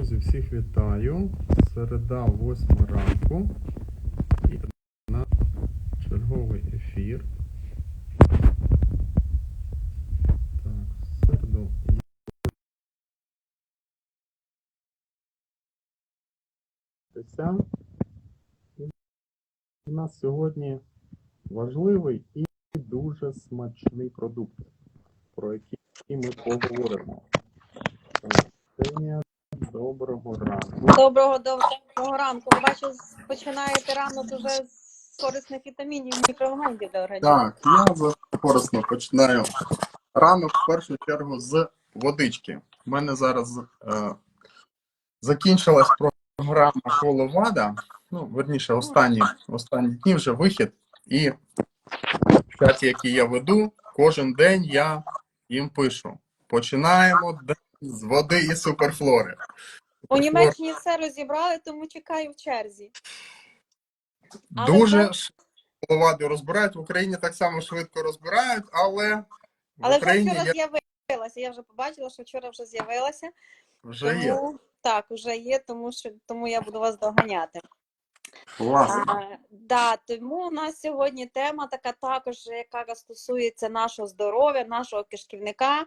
Друзі, всіх вітаю. Середа, 8 ранку. І на черговий ефір. Так, середу. У нас сьогодні важливий і дуже смачний продукт, про який ми поговоримо. Ксенія, доброго ранку. Доброго доброго ранку. Бачу, починаєте ранок уже з корисних вітамінів мікроелементів для організму. Так, я завжди корисно починаю ранок в першу чергу з водички. У мене зараз е, закінчилась програма коло ВАДА. Ну, верніше, останні, останні дні вже вихід. І в чаті, який я веду, кожен день я їм пишу. Починаємо день з води і суперфлори. У Німеччині все розібрали, тому чекаю в черзі. Але Дуже швидко ВАДу розбирають. В Україні так само швидко розбирають, але в Але вже вчора є, з'явилася. Я вже побачила, що вчора вже з'явилася. вже є. Тому так, вже є, тому що тому я буду вас доганяти. Да, тому у нас сьогодні тема така також, яка стосується нашого здоров'я, нашого кишківника.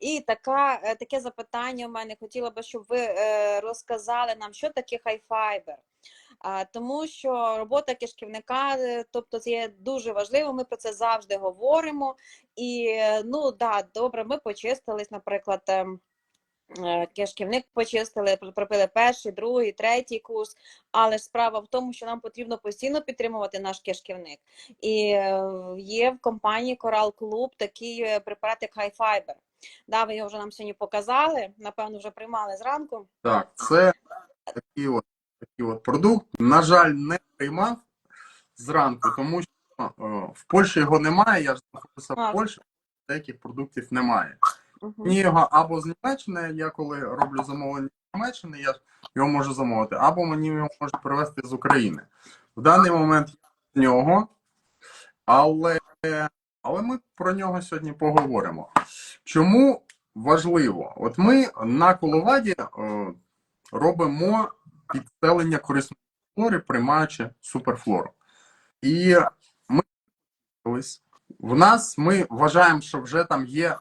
І така, е, таке запитання у мене хотіла би, щоб ви е, розказали нам, що таке хайфайбер. Тому що робота кишківника, е, тобто, це є дуже важливо. Ми про це завжди говоримо. І ну да, добре, ми почистились, наприклад. Е, Кишківник почистили, пропили перший, другий, третій курс. Але ж справа в тому, що нам потрібно постійно підтримувати наш кишківник. І е, є в компанії Coral Club такий е, препарат, як High Fiber. Да, ви його вже нам сьогодні показали, напевно, вже приймали зранку. Так, це такий от, такий от продукт. На жаль, не приймав зранку, тому що е, в Польщі його немає. Я ж знаходився в Польщі, деяких продуктів немає. Мені його або з Німеччини, я коли роблю замовлення з Німеччини, я його можу замовити, або мені його можуть привезти з України. В даний момент я з нього, але, але ми про нього сьогодні поговоримо. Чому важливо? От ми на коловаді е, робимо підселення корисної флори, приймаючи суперфлору. І ми в нас ми вважаємо, що вже там є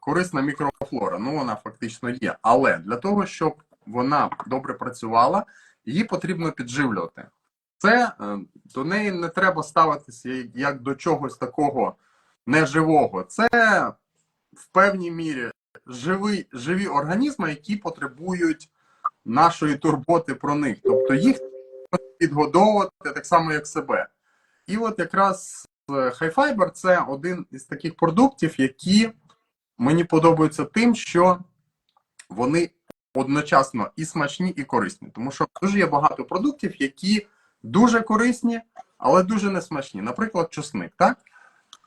корисна мікрофлора. Ну, вона фактично є. Але для того, щоб вона добре працювала, її потрібно підживлювати. Це е, до неї не треба ставитися як до чогось такого неживого. Це в певній мірі живі, живі організми, які потребують нашої турботи про них. Тобто їх підгодовувати так само, як себе. І от якраз хайфайбер це один із таких продуктів, які мені подобаються тим, що вони одночасно і смачні, і корисні. Тому що дуже є багато продуктів, які дуже корисні, але дуже несмачні. Наприклад, чесник, так?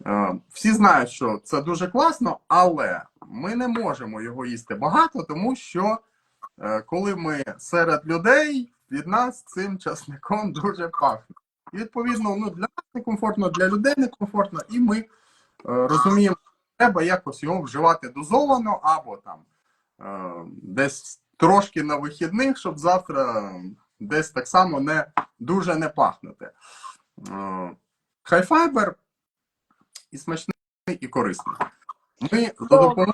Е, Всі знають, що це дуже класно, але ми не можемо його їсти багато, тому що е, коли ми серед людей, від нас цим часником дуже пахне. І відповідно, ну для нас некомфортно, для людей некомфортно, і ми е, розуміємо, треба якось його вживати дозовано або там е, десь трошки на вихідних, щоб завтра десь так само не дуже не пахнути. Е, Хайфайбер і смачний, і корисний. Ми за допомогою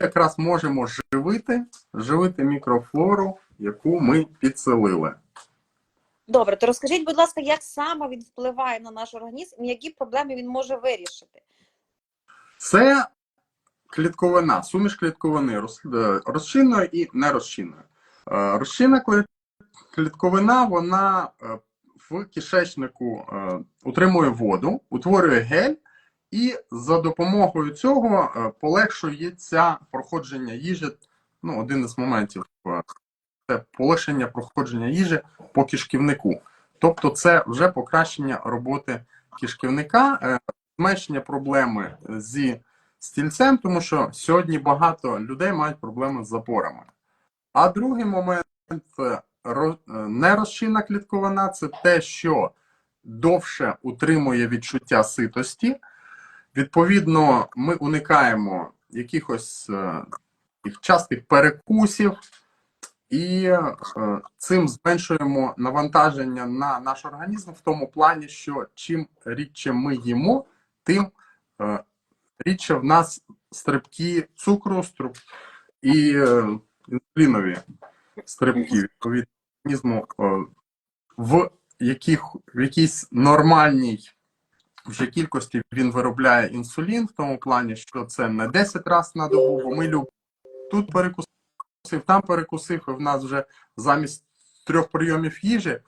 якраз можемо живити, живити мікрофлору, яку ми підселили. Добре, то розкажіть, будь ласка, як саме він впливає на наш організм і які проблеми він може вирішити? Це клітковина, суміш клітковини е, і нерозчинної. Е, Розчинна клітковина, вона е, в кишечнику утримує воду, утворює гель, і за допомогою цього полегшується проходження їжі. Ну, один із моментів це полегшення проходження їжі по кишківнику. Тобто, це вже покращення роботи кишківника, зменшення проблеми зі стільцем, тому що сьогодні багато людей мають проблеми з запорами. А другий момент е, е, нерозчинна клітковина це те, що довше утримує відчуття ситості. Відповідно, ми уникаємо якихось е, частих перекусів, і цим зменшуємо навантаження на наш організм в тому плані, що чим рідше ми їмо, тим е, рідше в нас стрибки цукру струб і е, інсулінові стрибки відповідно організму е, в яких в якійсь нормальній вже кількості він виробляє інсулін, в тому плані, що це не 10 разів на добу, бо ми любимо. Тут перекусив, там перекусив, і в нас вже замість трьох прийомів їжі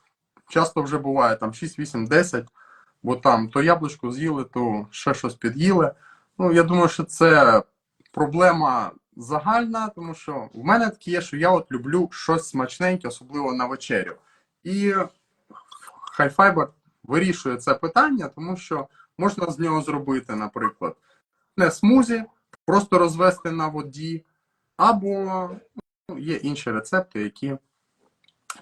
часто вже буває там 6, 8, 10, бо там то яблучко з'їли, то ще щось під'їли. Ну, я думаю, що це проблема загальна, тому що в мене таке є, що я от люблю щось смачненьке, особливо на вечерю. І хайфайбер вирішує це питання, тому що можна з нього зробити, наприклад, не смузі, просто розвести на воді, або ну, є інші рецепти, які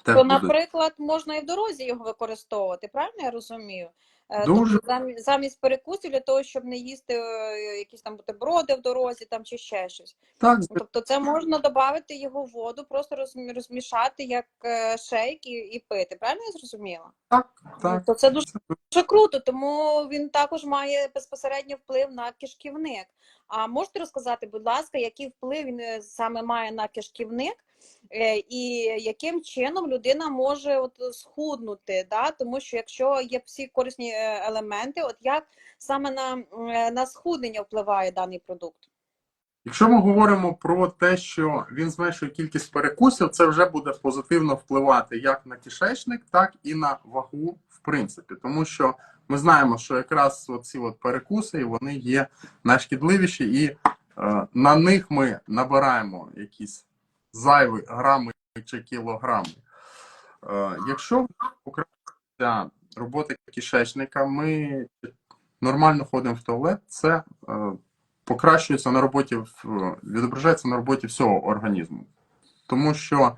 теж То, будуть. наприклад, можна і в дорозі його використовувати, правильно я розумію? Е, Дуже. Тобто замі- замість перекусів для того, щоб не їсти е, якісь там бутерброди в дорозі там чи ще щось. Так, Ну, Тобто це можна додати його в воду, просто розмішати як е, шейк і, і пити. Правильно я зрозуміла? так, Ну, так. То це дуже, дуже круто, тому він також має безпосередньо вплив на кишківник. А можете розказати, будь ласка, який вплив він саме має на кишківник, і яким чином людина може от схуднути? Да? Тому що якщо є всі корисні е, елементи, от як саме на, е, на схуднення впливає даний продукт? Якщо ми говоримо про те, що він зменшує кількість перекусів, це вже буде позитивно впливати як на кишечник, так і на вагу, в принципі, тому що ми знаємо, що якраз ці от перекуси вони є найшкідливіші, і е, на них ми набираємо якісь зайві грами чи кілограми. Е, якщо покращиться робота кишечника, ми нормально ходимо в туалет, це е, покращується на роботі, відображається на роботі всього організму. Тому що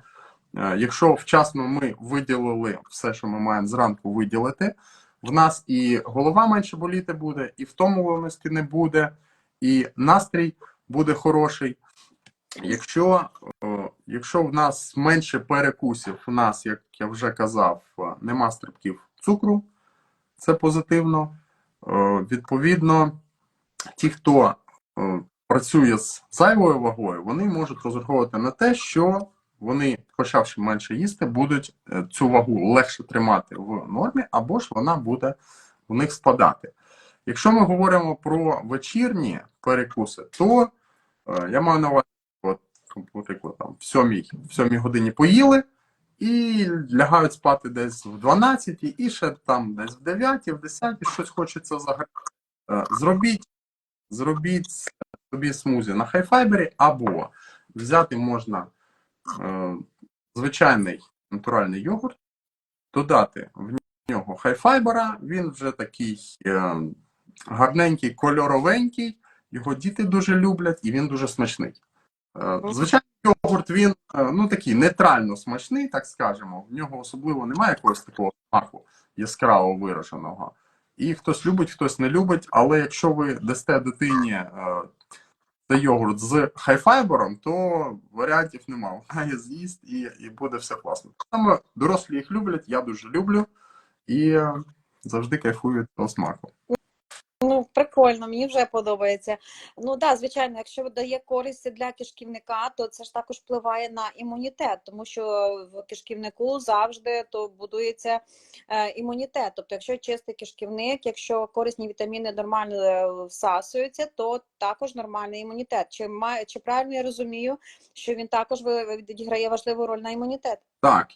е, якщо вчасно ми виділили все, що ми маємо зранку виділити, в нас і голова менше боліти буде, і втомлюваності не буде, і настрій буде хороший. Якщо, якщо в нас менше перекусів, у нас, як я вже казав, е, нема стрибків цукру, це позитивно. Е, Відповідно, ті, хто е, працює з зайвою вагою, вони можуть розраховувати на те, що вони, почавши менше їсти, будуть е, цю вагу легше тримати в нормі, або ж вона буде в них спадати. Якщо ми говоримо про вечірні перекуси, то е, я маю на увазі, наприклад, там, в 7, в 7 годині поїли і лягають спати десь в 12, і ще там десь в 9, в 10, щось хочеться заграти. Е, Зробіть, зробіть собі смузі на хайфайбері, або взяти можна е, звичайний натуральний йогурт, додати в нього хайфайбера, він вже такий е, гарненький, кольоровенький, його діти дуже люблять і він дуже смачний. Е, Звичайний йогурт він е, ну такий нейтрально смачний, так скажемо. В нього особливо немає якогось такого смаку яскраво вираженого. І хтось любить, хтось не любить. Але якщо ви дасте дитині е, цей йогурт з хайфайбером, то варіантів нема. Вона її з'їсть і, і буде все класно. Саме дорослі їх люблять, я дуже люблю і е, завжди кайфую від того смаку. Ну, прикольно, мені вже подобається. Ну да, звичайно, якщо дає користь для кишківника, то це ж також впливає на імунітет, тому що в кишківнику завжди то будується е, імунітет. Тобто, якщо чистий кишківник, якщо корисні вітаміни нормально е, всасуються, то також нормальний імунітет. Чи має чи правильно я розумію, що він також відіграє важливу роль на імунітет? Так,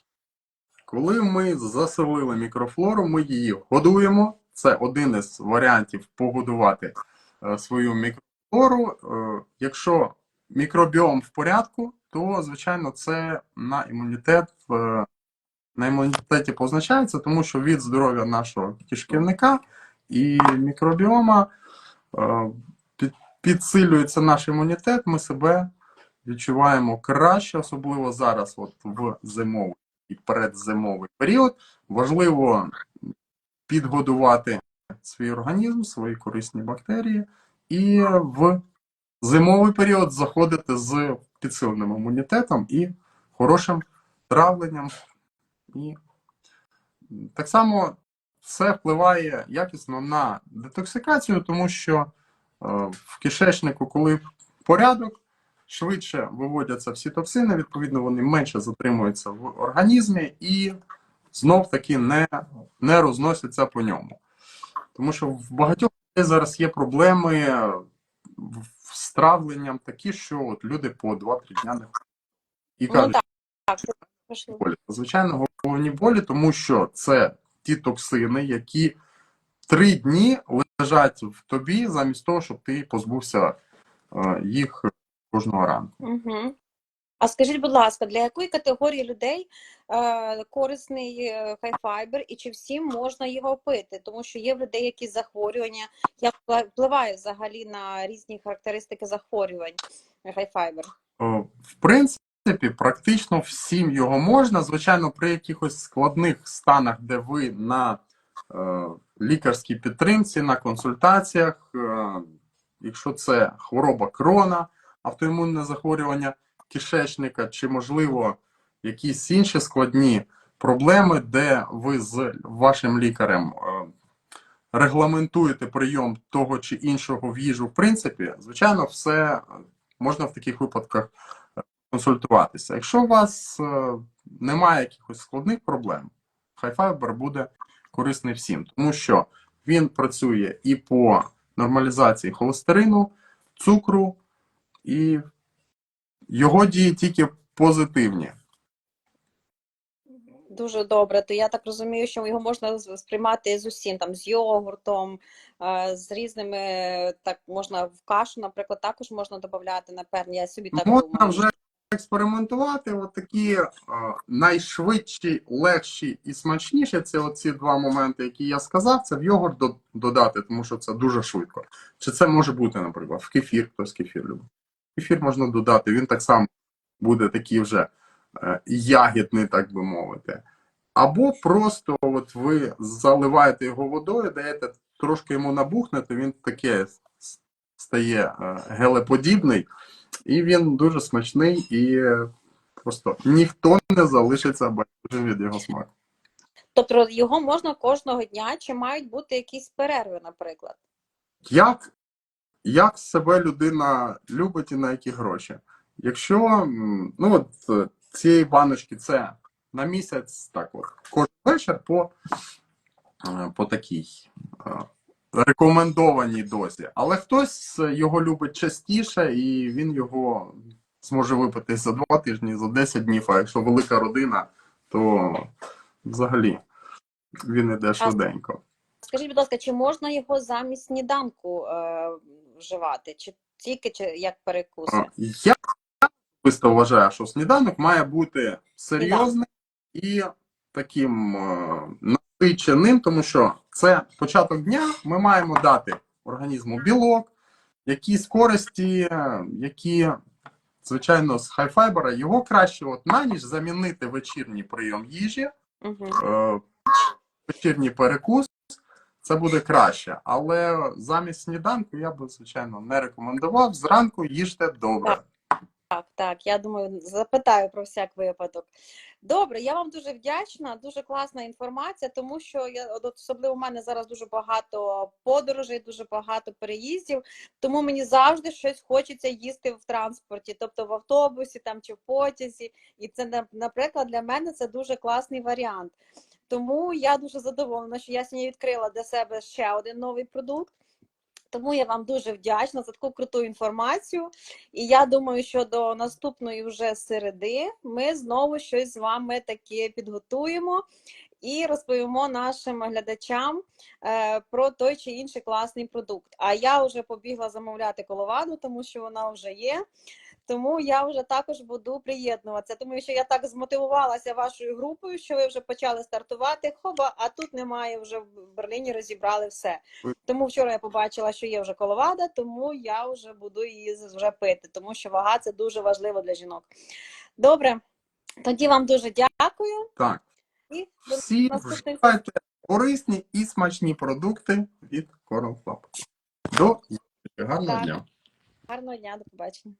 коли ми заселили мікрофлору, ми її годуємо. Це один із варіантів погодувати е, свою мікрофлору. Е, якщо мікробіом в порядку, то звичайно це на імунітет на імунітеті позначається, тому що від здоров'я нашого кишківника і мікробіома е, підсилюється наш імунітет, ми себе відчуваємо краще, особливо зараз, от в зимовий і передзимовий період. Важливо підгодувати свій організм, свої корисні бактерії, і в зимовий період заходити з підсиленим імунітетом і хорошим травленням. І так само це впливає якісно на детоксикацію, тому що е, в кишечнику, коли порядок, швидше виводяться всі токсини, відповідно, вони менше затримуються в організмі і знов таки не, не розносяться по ньому. Тому що в багатьох людей зараз є проблеми з травленням такі, що от люди по 2-3 дня не і Ну кажуть, так, так. Звичайно, головні болі, тому що це ті токсини, які три дні лежать в тобі, замість того, щоб ти позбувся е, їх кожного ранку. Угу. А скажіть, будь ласка, для якої категорії людей е, корисний е, хайфайбер і чи всім можна його пити? Тому що є в людей якісь захворювання, як впливає взагалі на різні характеристики захворювань хайфайбер? Е, В принципі, практично всім його можна. Звичайно, при якихось складних станах, де ви на е, лікарській підтримці, на консультаціях, е, якщо це хвороба крона, автоімунне захворювання кишечника, чи, можливо, якісь інші складні проблеми, де ви з вашим лікарем е, регламентуєте прийом того чи іншого в їжу, в принципі, звичайно, все е, можна в таких випадках е, консультуватися. Якщо у вас немає якихось складних проблем, хайфайбер буде корисний всім, тому що він працює і по нормалізації холестерину, цукру, і його дії тільки позитивні. Дуже добре. То я так розумію, що його можна сприймати з усім, там з йогуртом, з різними, так можна в кашу, наприклад, також можна додати, напевно, я собі так Можна думаю. вже експериментувати. От такі найшвидші, легші і смачніші це оці два моменти, які я сказав. Це в йогурт додати, тому що це дуже швидко. Чи це може бути, наприклад, в кефір, хтось кефір любить. Кефір можна додати, він так само буде такий вже е, ягідний, так би мовити. Або просто от ви заливаєте його водою, даєте трошки йому набухнути, він таке стає е, гелеподібний. І він дуже смачний, і просто ніхто не залишиться байдужим від його смаку. Тобто його можна кожного дня, чи мають бути якісь перерви, наприклад? Як, як себе людина любить і на які гроші? Якщо ну от е, цієї баночки це на місяць, так от, кожен вечір по, е, по такій е, рекомендованій дозі. Але хтось його любить частіше, і він його зможе випити за два тижні, за 10 днів. А якщо велика родина, то взагалі він іде швиденько. Скажіть, будь ласка, чи можна його замість сніданку вживати, чи тільки чи як перекус? Я особисто вважаю, що сніданок має бути серйозним і таким е, насиченим, тому що це початок дня. Ми маємо дати організму білок, якісь користі, які, звичайно, з хайфайбера його краще от на ніч замінити вечірній прийом їжі, Угу. е, вечірній перекус. Це буде краще, але замість сніданку я би, звичайно, не рекомендував. Зранку їжте добре. Так, так, я думаю, запитаю про всяк випадок. Добре, я вам дуже вдячна, дуже класна інформація, тому що я особливо в мене зараз дуже багато подорожей, дуже багато переїздів, тому мені завжди щось хочеться їсти в транспорті, тобто в автобусі там чи в потязі. І це наприклад для мене це дуже класний варіант. Тому я дуже задоволена, що я сьогодні відкрила для себе ще один новий продукт. Тому я вам дуже вдячна за таку круту інформацію. І я думаю, що до наступної вже середи ми знову щось з вами таке підготуємо і розповімо нашим глядачам е, про той чи інший класний продукт. А я вже побігла замовляти коловаду, тому що вона вже є. Тому я вже також буду приєднуватися. Тому що я так змотивувалася вашою групою, що ви вже почали стартувати. Хоба, а тут немає вже в Берліні розібрали все. Тому вчора я побачила, що є вже коловада, тому я вже буду її вже пити, тому що вага це дуже важливо для жінок. Добре, тоді вам дуже дякую. Так, І всі вживайте корисні і смачні продукти від Coral Club. До гарного Так. дня. гарного дня, до побачення.